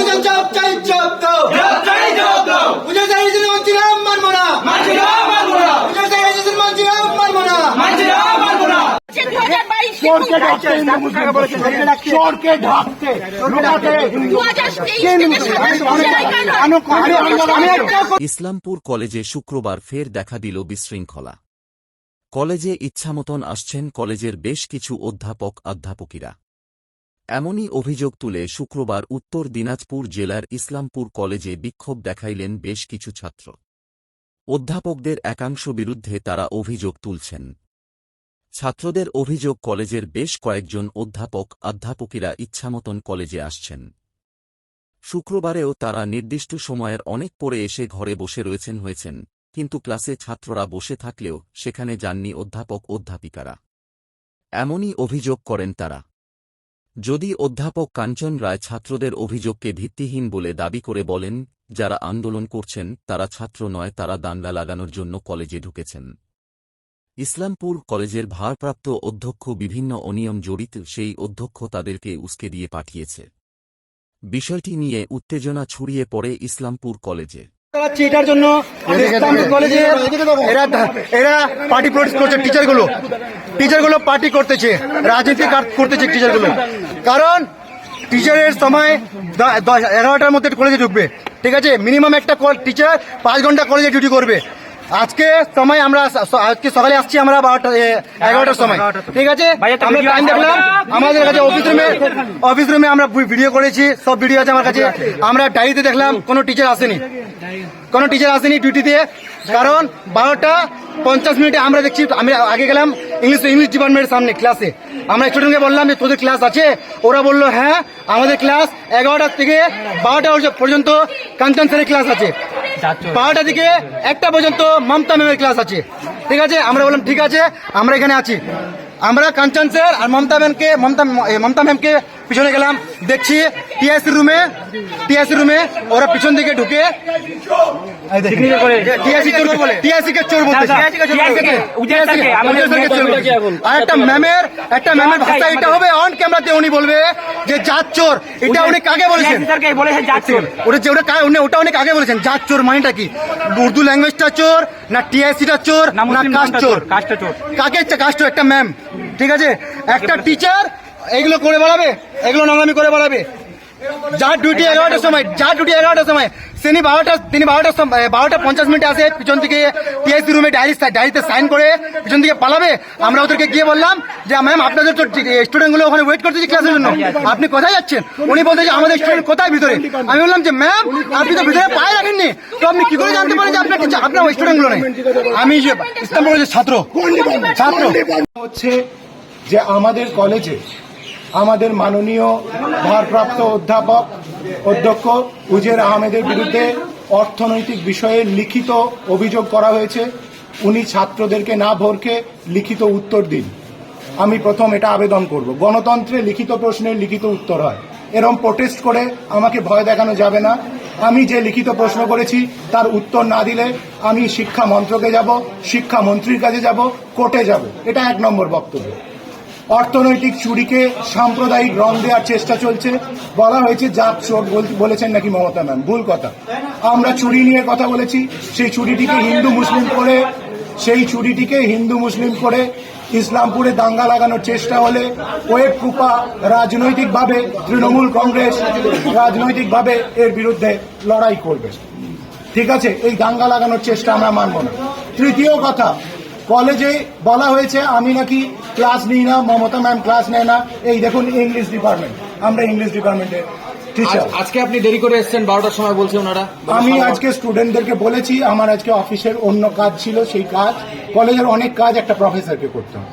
বলেছেন জব চাই জব দাও পুজো চাইছেন মানছিলাম মানবো না। পুজো চাইছেন মানছিলাম মানবো না। চোরকে ঢাকতে হিন্দু মুসলিম চোরকে ঢাকতে লুকাতে হিন্দু ইসলামপুর কলেজে শুক্রবার ফের দেখা দিল বিশৃঙ্খলা। কলেজে ইচ্ছামতন আসছেন কলেজের বেশ কিছু অধ্যাপক অধ্যাপকিরা এমনই অভিযোগ তুলে শুক্রবার উত্তর দিনাজপুর জেলার ইসলামপুর কলেজে বিক্ষোভ দেখাইলেন বেশ কিছু ছাত্র। অধ্যাপকদের একাংশ বিরুদ্ধে তারা অভিযোগ তুলছেন। ছাত্রদের অভিযোগ, কলেজের বেশ কয়েকজন অধ্যাপক অধ্যাপকিরা ইচ্ছামতন কলেজে আসছেন। শুক্রবারেও তারা নির্দিষ্ট সময়ের অনেক পরে এসে ঘরে বসে রয়েছেন, হয়েছেন। কিন্তু ক্লাসে ছাত্ররা বসে থাকলেও সেখানে যাননি অধ্যাপক, অধ্যাপিকারা। এমনই অভিযোগ করেন তারা। যদি অধ্যাপক কাঞ্চন রায় ছাত্রদের অভিযোগকে ভিত্তিহীন বলে দাবি করে বলেন, যারা আন্দোলন করছেন, তারা ছাত্র নয়, তারা দাঙ্গা লাগানোর জন্য কলেজে ঢুকেছেন। ইসলামপুর কলেজের ভারপ্রাপ্ত অধ্যক্ষ বিভিন্ন অনিয়ম জড়িত, সেই অধ্যক্ষ তাদেরকে উস্কে দিয়ে পাঠিয়েছে। বিষয়টি নিয়ে উত্তেজনা ছড়িয়ে পড়ে ইসলামপুর কলেজে। পার্টি টিচারগুলো টিচারগুলো পার্টি করতেছে, রাজনীতি কার- করতেছে টিচারগুলো কারণ টিচারের সময় এগারোটার মধ্যে কলেজে ঢুকবে। ঠিক আছে? মিনিমাম একটা টিচার পাঁচ ঘণ্টা কলেজে ডিউটি করবে। আজকে সময় আমরা আজকে সকালে আসছি আমরা বারোটা এগারোটার সময়। ঠিক আছে? আমরা টাইম দেখলাম। আমাদের কাছে অফিস রুমে অফিস রুমে আমরা ভিডিও করেছি সব ভিডিও আছে আমার কাছে। আমরা ডায়েরিতে দেখলাম কোনো টিচার আসেনি। কোনো টিচার আসেনি ডিউটিতে কারণ বারোটা পঞ্চাশ মিনিটে আমরা দেখছি আমি আগে গেলাম ইংলিশ ইংলিশ ডিপার্টমেন্টের সামনে ক্লাসে আমরা স্টুডেন্টকে বললাম যে, তোদের ক্লাস আছে? ওরা বলল হ্যাঁ আমাদের ক্লাস এগারোটা থেকে বারোটা পর্যন্ত কাঞ্চন স্যারের ক্লাস আছে। বারোটা থেকে একটা পর্যন্ত মমতা ম্যামের ক্লাস আছে। ঠিক আছে? আমরা বললাম, ঠিক আছে, আমরা এখানে আছি। আমরা কাঞ্চন স্যার আর মমতা ম্যামকে মমতা মমতা ম্যামকে পিছনে গেলাম দেখছি টিএসসি রুমে টিএসসি রুমে ওরা পিছন দিকে ঢুকে। চোর চোর একটা ম্যামের একটা ম্যামের ভাষা এটা হবে অন ক্যামেরাতে উনি বলবে যে জাত চোর। এটা উনি কাকে বলেছেন? ওটা যে ওটা উনি- ওটা অনেক আগে বলেছেন? জাত চোর মানেটা কি? উর্দু ল্যাঙ্গুয়েজটা চোর না টিএসসিটা চোর না কাস্ট চোর? কাকে কাস্ট চোর? একটা ম্যাম ঠিক আছে? একটা টিচার এগুলো করে বেড়াবে? এগুলো নোংরামি করে বেড়াবে? যার ডিউটি এগারোটার সময় যার ডিউটি এগারোটার সময়, তিনি বারোটা, তিনি বারোটার বারোটা পঞ্চাশ মিনিটে আসে, পিছন থেকে পিএসসি রুমে ডায়েরি ডায়েরিতে সাইন করে পিছন থেকে পালাবে। আমরা ওদেরকে গিয়ে বললাম যে ম্যাম আপনাদের তো স্টুডেন্টগুলো ওখানে ওয়েট করতেছি ক্লাসের জন্য। আপনি কোথায় যাচ্ছেন? উনি বলতে যে, আমাদের স্টুডেন্ট কোথায় ভিতরে? আমি বললাম যে ম্যাম আপনি তো ভিতরে পায়ে রাখেননি। তো আপনি কি করে জানতে পারেন যে আপনার টিচার আপনার ওই স্টুডেন্টগুলো নেই? আমি ইসলাম ছাত্র ছাত্র হচ্ছে যে আমাদের কলেজে আমাদের মাননীয় ভারপ্রাপ্ত অধ্যাপক অধ্যক্ষ উজের আহমেদের বিরুদ্ধে অর্থনৈতিক বিষয়ে লিখিত অভিযোগ করা হয়েছে। উনি ছাত্রদেরকে না ভরকে লিখিত উত্তর দিন। আমি প্রথম এটা আবেদন করব। গণতন্ত্রে লিখিত প্রশ্নের লিখিত উত্তর হয়। এরম প্রোটেস্ট করে আমাকে ভয় দেখানো যাবে না। আমি যে লিখিত প্রশ্ন করেছি, তার উত্তর না দিলে আমি শিক্ষা মন্ত্রকে যাব, শিক্ষা মন্ত্রীর কাছে যাব, কোর্টে যাব। এটা এক নম্বর বক্তব্য। অর্থনৈতিক চুরিকে সাম্প্রদায়িক রং দেওয়ার চেষ্টা চলছে। বলা হয়েছে জাত চোর বল- বলেছেন নাকি মমতা ম্যাম? ভুল কথা। আমরা চুরি নিয়ে কথা বলেছি। সেই চুরিটিকে হিন্দু মুসলিম করে, সেই চুরিটিকে হিন্দু মুসলিম করে ইসলামপুরে দাঙ্গা লাগানোর চেষ্টা হলে ওয়েব কুপা রাজনৈতিকভাবে তৃণমূল কংগ্রেস রাজনৈতিকভাবে এর বিরুদ্ধে লড়াই করবে। ঠিক আছে, এই দাঙ্গা লাগানোর চেষ্টা আমরা মানব না। তৃতীয় কথা কলেজে বলা হয়েছে আমি নাকি ক্লাস নিই না মমতা ম্যাম ক্লাস নেয় না। এই দেখুন ইংলিশ ডিপার্টমেন্ট আমরা ইংলিশ ডিপার্টমেন্টে টিচার আজকে আপনি দেরি করে এসেছেন বারোটার সময় বলছে ওনারা। আমি আজকে স্টুডেন্টদেরকে বলেছি আমার আজকে অফিসের অন্য কাজ ছিল সেই কাজ। কলেজের অনেক কাজ একটা প্রফেসরকে করতে হয়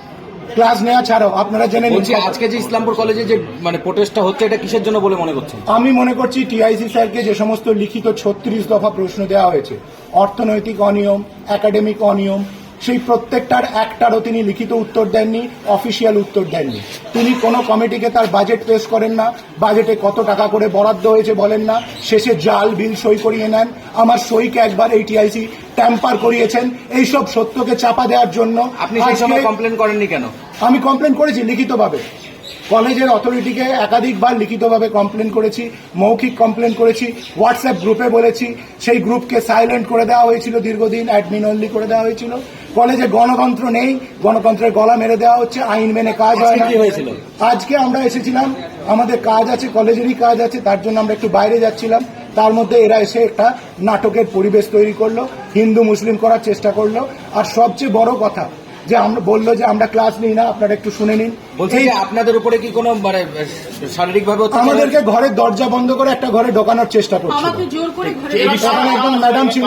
ক্লাস নেওয়া ছাড়াও আপনারা জেনে নিন। আজকে যে ইসলামপুর কলেজে যে মানে প্রোটেস্টটা হচ্ছে এটা কিসের জন্য বলে মনে করছেন? আমি মনে করছি টিআইসি স্যারকে যে সমস্ত লিখিত ছত্রিশ দফা প্রশ্ন দেওয়া হয়েছে অর্থনৈতিক অনিয়ম একাডেমিক অনিয়ম সেই প্রত্যেকটার একটারও তিনি লিখিত উত্তর দেননি অফিসিয়াল উত্তর দেননি। তিনি কোনো কমিটিকে তার বাজেট পেশ করেন না বাজেটে কত টাকা করে বরাদ্দ হয়েছে বলেন না শেষে জাল বিল সই করিয়ে নেন। আমার সইকে একবার এই টিআইসি ট্যাম্পার করিয়েছেন। এইসব সত্যকে চাপা দেওয়ার জন্য আপনি সেই সময় কমপ্লেন করেননি কেন? আমি কমপ্লেন করেছি লিখিতভাবে। কলেজের অথরিটিকে একাধিকবার লিখিতভাবে কমপ্লেন করেছি মৌখিক কমপ্লেন করেছি হোয়াটসঅ্যাপ গ্রুপে বলেছি সেই গ্রুপকে সাইলেন্ট করে দেওয়া হয়েছিল দীর্ঘদিন অ্যাডমিন অনলি করে দেওয়া হয়েছিল। কলেজে গণতন্ত্র নেই গণতন্ত্রের গলা মেরে দেওয়া হচ্ছে আইন মেনে কাজ হয় হয়েছিল? আজকে আমরা এসেছিলাম আমাদের কাজ আছে কলেজেরই কাজ আছে তার জন্য আমরা একটু বাইরে যাচ্ছিলাম। তার মধ্যে এরা এসে একটা নাটকের পরিবেশ তৈরি করল হিন্দু মুসলিম করার চেষ্টা করল। আর সবচেয়ে বড় কথা যে আমরা বলল যে আমরা ক্লাস নিই না আপনারা একটু শুনে নিন। বলছি আপনাদের উপরে কি কোনো মানে শারীরিক ভাবে আমাদেরকে ঘরের দরজা বন্ধ করে একটা ঘরে ঢোকানোর চেষ্টা করছে আমাকে জোর করে ঘরে একজন ম্যাডাম ছিল।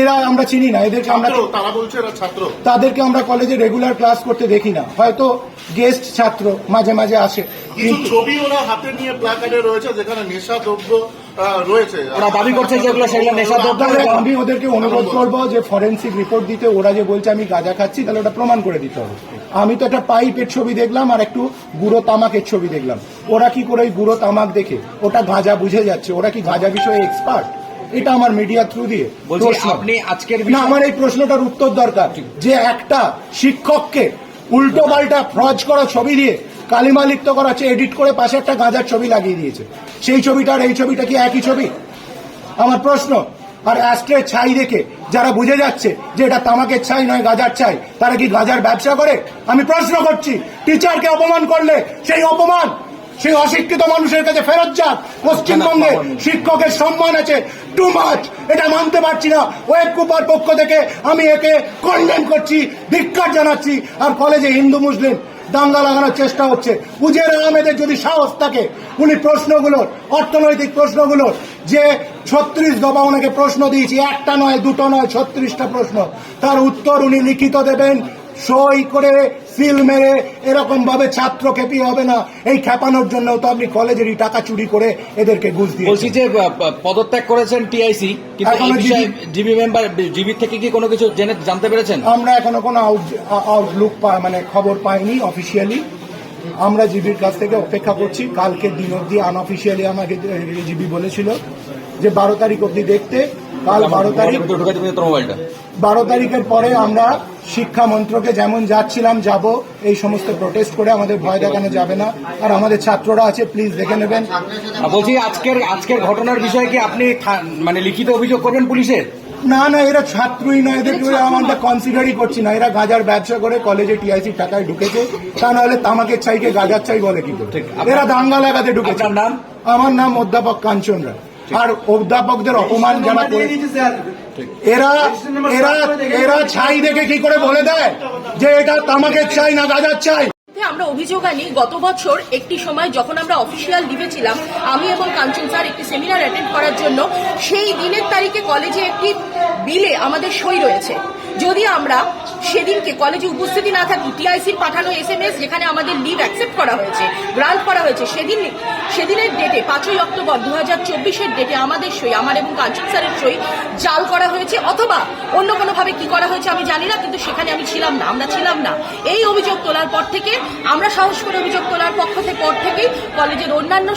এরা আমরা চিনি না এদেরকে আমরা তারা বলছে এরা ছাত্র। তাদেরকে আমরা কলেজে রেগুলার ক্লাস করতে দেখি না। হয়তো গেস্ট ছাত্র মাঝে মাঝে আসে। কিছু ছবি ওরা হাতে নিয়ে প্ল্যাকার্ডে রয়েছে যেখানে নেশা দ্রব্য রয়েছে। ওরা দাবি করছে যেগুলো সেগুলো নেশাদ্রব্য আমি ওদেরকে অনুরোধ করব যে ফরেন্সিক রিপোর্ট দিতে ওরা যে বলছে আমি গাঁজা খাচ্ছি তাহলে ওটা প্রমাণ করে দিতে হবে। আমি তো একটা পাইপের ছবি দেখলাম আর একটু গুঁড়ো তামাকের ছবি দেখলাম। ওরা কি করে ওই গুঁড়ো তামাক দেখে? ওটা গাঁজা বুঝে যাচ্ছে। ওরা কি গাঁজা বিষয়ে এক্সপার্ট এটা আমার মিডিয়া থ্রু দিয়ে আপনি আজকের না আমার এই প্রশ্নটার উত্তর দরকার যে একটা শিক্ষককে উল্টো পাল্টা ফ্রজ করা ছবি দিয়ে কালিমা লিপ্ত করা হচ্ছে এডিট করে পাশে একটা গাঁজার ছবি লাগিয়ে দিয়েছে। সেই ছবিটা আর এই ছবিটা কি একই ছবি? আমার প্রশ্ন আর অ্যাস্ট্রে ছাই দেখে যারা বুঝে যাচ্ছে যে এটা তামাকের ছাই নয় গাজার ছাই তারা কি গাজার ব্যবসা করে? আমি প্রশ্ন করছি টিচারকে অপমান করলে সেই অপমান সেই অশিক্ষিত মানুষের কাছে ফেরত যাক। পশ্চিমবঙ্গে শিক্ষকের সম্মান আছে টু মাচ এটা মানতে পারছি না। ওয়েব কুপার পক্ষ থেকে আমি একে কন্ডেম করছি ধিক্কার জানাচ্ছি আর কলেজে হিন্দু মুসলিম দাঙ্গা লাগানোর চেষ্টা হচ্ছে। উজের আহমেদের যদি সাহস থাকে, উনি প্রশ্নগুলোর, অর্থনৈতিক প্রশ্নগুলোর, যে ছত্রিশ দফা ওনাকে প্রশ্ন দিয়েছি, একটা নয়, দুটো নয়, ছত্রিশটা প্রশ্ন, তার উত্তর উনি লিখিত দেবেন। সই করে সিল মেরে এরকম ভাবে ছাত্র খেপি হবে না। এই খেপানোর জন্য তো আপনি কলেজেরই টাকা চুরি করে এদেরকে ঘুষ বলছি দিয়েছেন যে পদত্যাগ করেছেন টিআইসি কিন্তু এই এখনও বিষয়ে জিবি মেম্বার জিবি থেকে কি কোনো কিছু জেনে জানতে পেরেছেন? আমরা এখনও কোনো আউটলুক মানে খবর পাইনি অফিসিয়ালি আমরা জিবির কাছ থেকে অপেক্ষা করছি। কালকে দিন অব্দি আনঅফিসিয়ালি আমাকে জিবি বলেছিল যে বারো তারিখ অব্দি দেখতে। কাল বারো তারিখ বারো তারিখের পরে আমরা শিক্ষা মন্ত্রকে যেমন যাচ্ছিলাম যাব। এই সমস্ত প্রোটেস্ট করে আমাদের ভয় দেখানো যাবে না। আর আমাদের ছাত্ররা আছে প্লিজ দেখে নেবেন। বলছি আজকের আজকের ঘটনার বিষয়ে কি আপনি মানে লিখিত অভিযোগ করবেন পুলিশের না না এরা ছাত্রই নয় এদেরকে আমরা কনসিডারই করছি না। এরা গাজার ব্যবসা করে কলেজে টিআইসি টাকায় ঢুকেছে। তা নাহলে তামাকের চাইকে গাজার চাই বলে কি এরা দাঙ্গা লাগাতে ঢুকেছে। নাম? আমার নাম অধ্যাপক কাঞ্চন রায়। আর অধ্যাপকদের অপমান যারা করে এরা এরা এরা ছাই দেখে কি করে বলে দেয়? যে এটা তামাকের চাই না গাজার চাই মধ্যে আমরা অভিযোগ আনি, গত বছর একটি সময় যখন আমরা অফিসিয়াল লিভে ছিলাম, আমি এবং কাঞ্চন স্যার একটি সেমিনার অ্যাটেন্ড করার জন্য, সেই দিনের তারিখে কলেজে একটি বিলে আমাদের সই রয়েছে। যদি আমরা সেদিনকে কলেজে উপস্থিতি না থাকি টিআইসির পাঠানো এস এম এস যেখানে আমাদের লিভ অ্যাকসেপ্ট করা হয়েছে গ্রান্ট করা হয়েছে, সেদিন সেদিনের ডেটে পাঁচই অক্টোবর দু হাজার চব্বিশের ডেটে আমাদের সই, আমার এবং কাঞ্চন স্যারের সই জাল করা হয়েছে, অথবা অন্য কোনোভাবে কি করা হয়েছে আমি জানি না, কিন্তু সেখানে আমি ছিলাম না, আমরা ছিলাম না। এই অভিযোগ তোলার পর থেকে, আমরা সাহস করে অভিযোগ তোলার পক্ষ থেকে পর থেকেই কলেজের অন্যান্য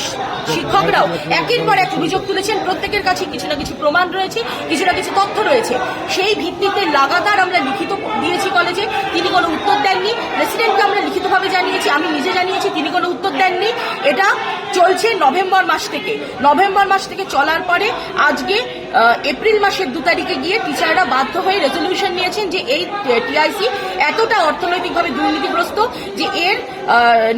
শিক্ষকরাও একের পর এক অভিযোগ তুলেছেন। প্রত্যেকের কাছে কিছু না কিছু প্রমাণ রয়েছে, কিছু না কিছু তথ্য রয়েছে। সেই ভিত্তিতে লাগাতার আমরা লিখিত দিয়েছি কলেজে তিনি কোনো উত্তর দেননি। প্রেসিডেন্টকে আমরা লিখিতভাবে জানিয়েছি, আমি নিজে জানিয়েছি, তিনি কোনো উত্তর দেননি। এটা চলছে নভেম্বর মাস থেকে। নভেম্বর মাস থেকে চলার পরে আজকে এপ্রিল মাসের দু তারিখে গিয়ে টিচাররা বাধ্য হয়ে রেজলিউশন নিয়েছেন যে এই টিআইসি এতটা অর্থনৈতিকভাবে দুর্নীতিগ্রস্ত যে এর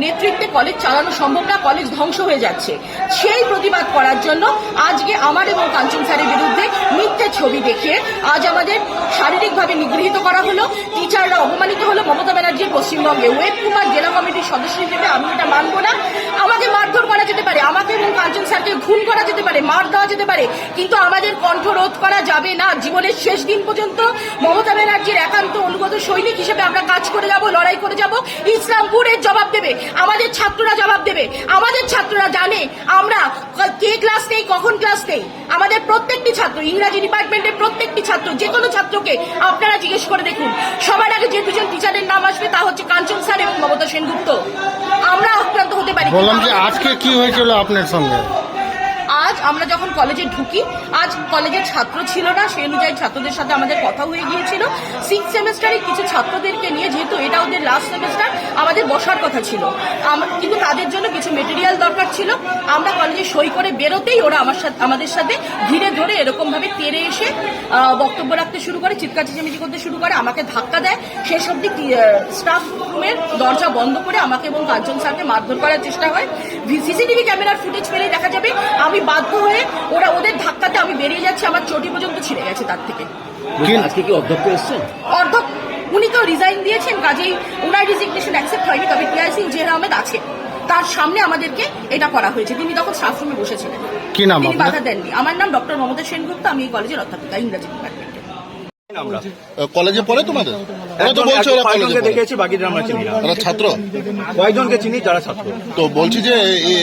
নেতৃত্বে কলেজ চালানো সম্ভব না কলেজ ধ্বংস হয়ে যাচ্ছে। সেই প্রতিবাদ করার জন্য আজকে আমার এবং কাঞ্চন স্যারের বিরুদ্ধে মিথ্যে ছবি দেখিয়ে আজ আমাদের শারীরিকভাবে নিগৃহীত করা হলো টিচাররা অপমানিত হলো, মমতা ব্যানার্জির পশ্চিমবঙ্গে ওয়েব কুমার জেলা কমিটির সদস্য হিসেবে আমি এটা মানবো না। আমাকে মারধর করা যেতে পারে, আমাকে এবং কাঞ্চন স্যারকে খুন করা যেতে পারে, মার দেওয়া যেতে পারে, কিন্তু আমাদের কণ্ঠ রোধ করা যাবে না। জীবনের শেষ দিন পর্যন্ত মমতা ব্যানার্জির একান্ত অনুগত সৈনিক হিসেবে আমরা কাজ করে যাব, লড়াই করে যাব, ইসলামপুরের জবাব দেবে। আমাদের ছাত্ররা জবাব দেবে। আমাদের ছাত্ররা জানে আমরা কে ক্লাস নেই, কখন ক্লাস নেই। আমাদের প্রত্যেকটি ছাত্র, ইংরাজি ডিপার্টমেন্টের প্রত্যেকটি ছাত্র, যে কোনো ছাত্রকে আপনারা জিজ্ঞেস করে দেখুন। সবার আগে যে দুজন টিচারের নাম আসবে তা হচ্ছে কাঞ্চন স্যার এবং মমতা সেনগুপ্ত। আমরা আক্রান্ত হতে পারি। বললাম যে আজকে কি হয়েছিল আপনার সঙ্গে? আজ আমরা যখন কলেজে ঢুকি, আজ কলেজের ছাত্র ছিল না, সেই অনুযায়ী ছাত্রদের সাথে আমাদের কথা হয়ে গিয়েছিল। সিক্স সেমেস্টারে কিছু ছাত্রদেরকে নিয়ে যেহেতু এটা ওদের লাস্ট সেমেস্টার আমাদের বসার কথা ছিল। কিন্তু তাদের জন্য কিছু মেটেরিয়াল দরকার ছিল। আমরা কলেজে সই করে বেরোতেই ওরা আমার সাথে, আমাদের সাথে ধীরে ধরে এরকম ভাবে তেরে এসে বক্তব্য রাখতে শুরু করে, চিৎকার চেঁচামেচি করতে শুরু করে, আমাকে ধাক্কা দেয়। শেষ অব্দি স্টাফ রুমের দরজা বন্ধ করে আমাকে এবং কাঞ্চন স্যারকে মারধর করার চেষ্টা হয়। সিসিটিভি ক্যামেরার ফুটেজ পেলেই দেখা যাবে আমি বাধ্য হয়ে ওরা ওদের ধাক্কাতে আমি বেরিয়ে যাচ্ছি আমার চটি পর্যন্ত ছিঁড়ে গেছে তার থেকে। আজকে কি অধ্যক্ষ এসছেন? অর্ধ উনি তো রিজাইন দিয়েছেন কাজেই ওনার রিজিগনেশন অ্যাকসেপ্ট হয়নি তবে টিআই সিং জের আহমেদ আছে। তার সামনে আমাদেরকে এটা করা হয়েছে। তিনি তখন স্টাফরুমে বসেছিলেন। কি নাম তিনি বাধা দেননি। আমার নাম ডক্টর মমতা সেনগুপ্ত আমি এই কলেজের অধ্যাপিকা ইংরাজি ডিপার্টমেন্টে কলেজে পড়ে তোমাদের? তো বলছে ওরা কলেজে কয়েকজনকে পড়ে। দেখেছি বাকিটা আমরা চিনি না ওরা ছাত্র? কয়েকজনকে চিনি যারা ছাত্র। তো বলছি যে এ,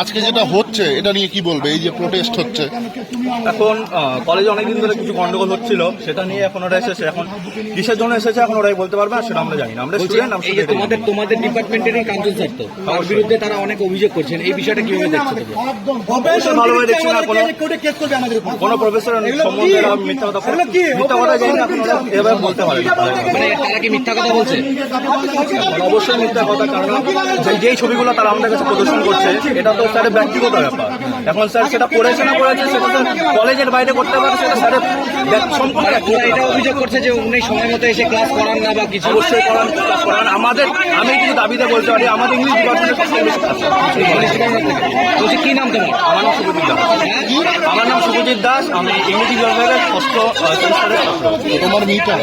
আজকে যেটা হচ্ছে এটা নিয়ে কি বলবে? এই যে প্রোটেস্ট হচ্ছে। এখন আহ, কলেজে অনেকদিন ধরে কিছু গন্ডগোল হচ্ছিল সেটা নিয়ে এখন ওরা এসেছে। এখন কিসের জন্য এসেছে এখন ওরাই বলতে পারবে আর সেটা আমরা জানি না। আমরা স্টুডেন্ট এই যে তোমাদের তোমাদের ডিপার্টমেন্টেরই কাঞ্চন স্যার তো তার বিরুদ্ধে তারা অনেক অভিযোগ করছেন। এই বিষয়টা কীভাবে দেখছ তুমি ভালোভাবে দেখছি না কোনো কোনো প্রফেসর সম্বন্ধে এরা মিথ্যা কথা মিথ্যা কথা জানি না এখন এভাবে বলতে পারে না। মানে তারা কি মিথ্যা কথা বলছে। অবশ্যই মিথ্যা কথা কারণ যেই ছবিগুলো তারা আমাদের কাছে প্রদর্শন করছে এটা তো স্যারের ব্যক্তিগত ব্যাপার। এখন স্যার সেটা করেছে না করেছে সেটা তো কলেজের বাইরে করতে পারে সেটা স্যারের সম্পূর্ণ মানে এটা অভিযোগ করছে যে উনি সময় মতো এসে ক্লাস করান না বা কিছু। অবশ্যই করান ক্লাস করান। আমাদের আমি কিছু দাবিতে বলতে পারি আমাদের ইংলিশ ডিপার্টমেন্টে সবচেয়ে বেশি হয়। বলছি কি নাম তোমার? আমার নাম শুভজিৎ দাস। আমার নাম শুভজিৎ দাস আমি ইংরেজি বিভাগের ষষ্ঠ সেমিস্টারের তোমার মেয়েটা?